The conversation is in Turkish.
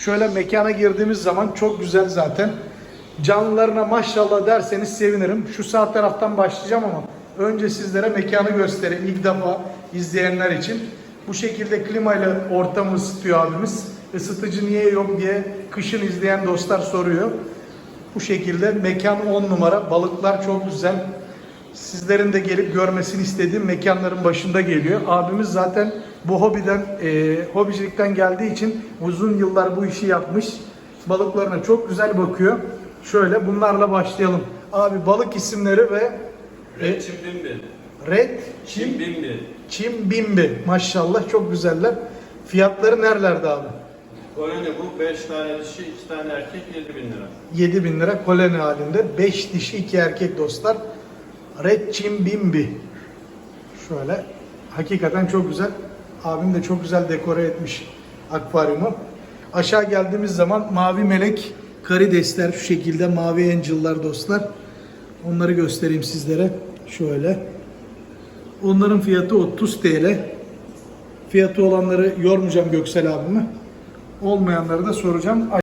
Şöyle mekana girdiğimiz zaman çok güzel zaten. Canlılarına maşallah derseniz sevinirim. Şu sağ taraftan başlayacağım ama önce sizlere mekanı göstereyim ilk defa izleyenler için. Bu şekilde klimayla ortamı ısıtıyor abimiz. Isıtıcı niye yok diye kışın izleyen dostlar soruyor. Bu şekilde mekan 10 numara. Balıklar çok güzel. Sizlerin de gelip görmesini istediğim mekanların başında geliyor. Abimiz zaten bu hobiden, e, hobicilikten geldiği için uzun yıllar bu işi yapmış. Balıklarına çok güzel bakıyor. Şöyle bunlarla başlayalım. Abi balık isimleri ve Red Chimbimbi. Red, Çim, Chimbimbi. Çim Bimbi. Maşallah çok güzeller. Fiyatları nerelerde abi? Koloni bu 5 tane dişi, 2 tane erkek 7 bin lira. 7000 lira koloni halinde. 5 dişi 2 erkek dostlar. Red Çim Bimbi. Şöyle. Hakikaten çok güzel. Abim de çok güzel dekore etmiş akvaryumu. Aşağı geldiğimiz zaman mavi melek karidesler şu şekilde mavi angel'lar dostlar. Onları göstereyim sizlere. Şöyle. Onların fiyatı 30 TL. Fiyatı olanları yormayacağım Göksel abime. Olmayanları da soracağım.